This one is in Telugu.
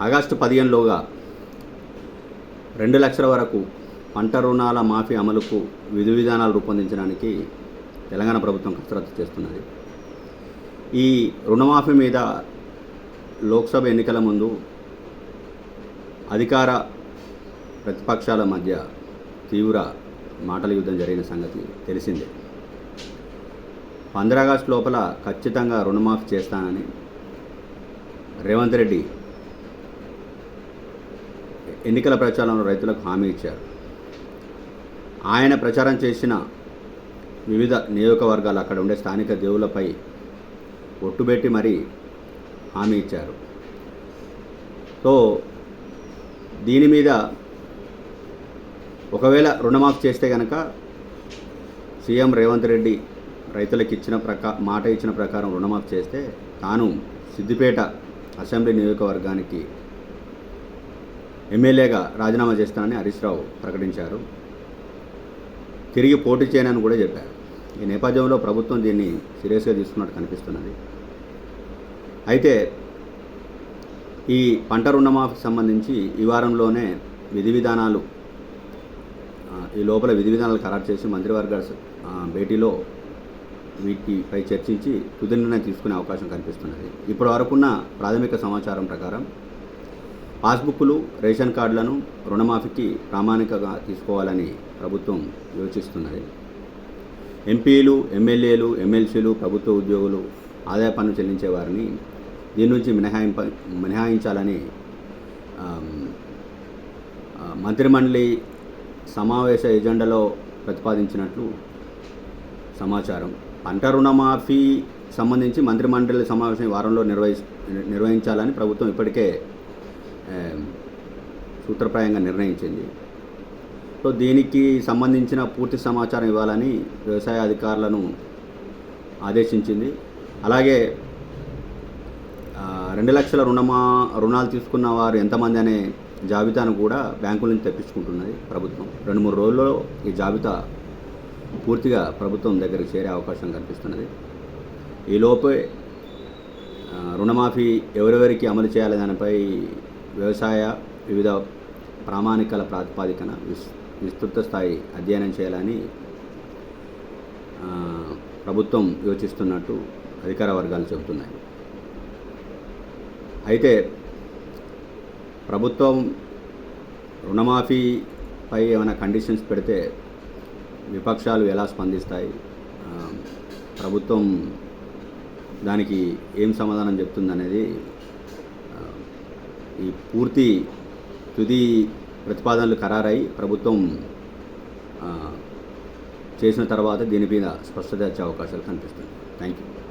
ఆగస్టు పదిహేనులోగా రెండు లక్షల వరకు పంట రుణాల మాఫీ అమలుకు విధి విధానాలు రూపొందించడానికి తెలంగాణ ప్రభుత్వం కసరత్తు చేస్తున్నది. ఈ రుణమాఫీ మీద లోక్సభ ఎన్నికల ముందు అధికార ప్రతిపక్షాల మధ్య తీవ్ర మాటల యుద్ధం జరిగిన సంగతి తెలిసిందే. పంద్రాగస్టు లోపల ఖచ్చితంగా రుణమాఫీ చేస్తానని రేవంత్ రెడ్డి ఎన్నికల ప్రచారంలో రైతులకు హామీ ఇచ్చారు. ఆయన ప్రచారం చేసిన వివిధ నియోజకవర్గాలు అక్కడ ఉండే స్థానిక దేవులపై ఒట్టుబెట్టి మరీ హామీ ఇచ్చారు. సో దీని మీద ఒకవేళ రుణమాఫీ చేస్తే కనుక సీఎం రేవంత్ రెడ్డి రైతులకు ఇచ్చిన ప్రకా మాట ఇచ్చిన ప్రకారం రుణమాఫీ చేస్తే తాను సిద్దిపేట అసెంబ్లీ నియోజకవర్గానికి ఎమ్మెల్యేగా రాజీనామా చేస్తానని హరీష్ రావు ప్రకటించారు. తిరిగి పోటీ చేయనని కూడా చెప్పారు. ఈ నేపథ్యంలో ప్రభుత్వం దీన్ని సీరియస్గా తీసుకున్నట్టు కనిపిస్తున్నది. అయితే ఈ పంట రుణమాఫీకి సంబంధించి ఈ వారంలోనే విధి విధానాలు ఈ లోపల విధి విధానాలు ఖరారు చేసి మంత్రివర్గ భేటీలో వీటిపై చర్చించి తుది నిర్ణయం తీసుకునే అవకాశం కనిపిస్తున్నది. ఇప్పటి వరకున్న ప్రాథమిక సమాచారం ప్రకారం పాస్బుక్లు రేషన్ కార్డులను రుణమాఫీకి ప్రామాణికంగా తీసుకోవాలని ప్రభుత్వం యోచిస్తున్నది. ఎంపీలు ఎమ్మెల్యేలు ఎమ్మెల్సీలు ప్రభుత్వ ఉద్యోగులు ఆదాయ పన్ను చెల్లించే వారిని దీని నుంచి మినహాయింప మినహాయించాలని మంత్రిమండలి సమావేశ ఎజెండాలో ప్రతిపాదించినట్లు సమాచారం. పంట రుణమాఫీ సంబంధించి మంత్రిమండలి సమావేశం వారంలో నిర్వహి నిర్వహించాలని ప్రభుత్వం ఇప్పటికే సూత్రప్రాయంగా నిర్ణయించింది. సో దీనికి సంబంధించిన పూర్తి సమాచారం ఇవ్వాలని వ్యవసాయ అధికారులను ఆదేశించింది. అలాగే రెండు లక్షల రుణమా రుణాలు తీసుకున్న వారు ఎంతమంది అనే జాబితాను కూడా బ్యాంకుల నుంచి తెప్పించుకుంటున్నది ప్రభుత్వం. రెండు మూడు రోజుల్లో ఈ జాబితా పూర్తిగా ప్రభుత్వం దగ్గరికి చేరే అవకాశం కనిపిస్తున్నది. ఈలోపే రుణమాఫీ ఎవరెవరికి అమలు చేయాలి దానిపై వ్యవసాయ వివిధ ప్రామాణికల ప్రాతిపాదికన విస్ విస్తృత స్థాయి అధ్యయనం చేయాలని ప్రభుత్వం యోచిస్తున్నట్టు అధికార వర్గాలు చెబుతున్నాయి. అయితే ప్రభుత్వం రుణమాఫీపై ఏమైనా కండిషన్స్ పెడితే విపక్షాలు ఎలా స్పందిస్తాయి? ప్రభుత్వం దానికి ఏం సమాధానం చెప్తుందనేది ఈ పూర్తి తుది ప్రతిపాదనలు ఖరారై ప్రభుత్వం చేసిన తర్వాత దీని మీద స్పష్టత వచ్చే అవకాశాలు కనిపిస్తుంది థ్యాంక్ యూ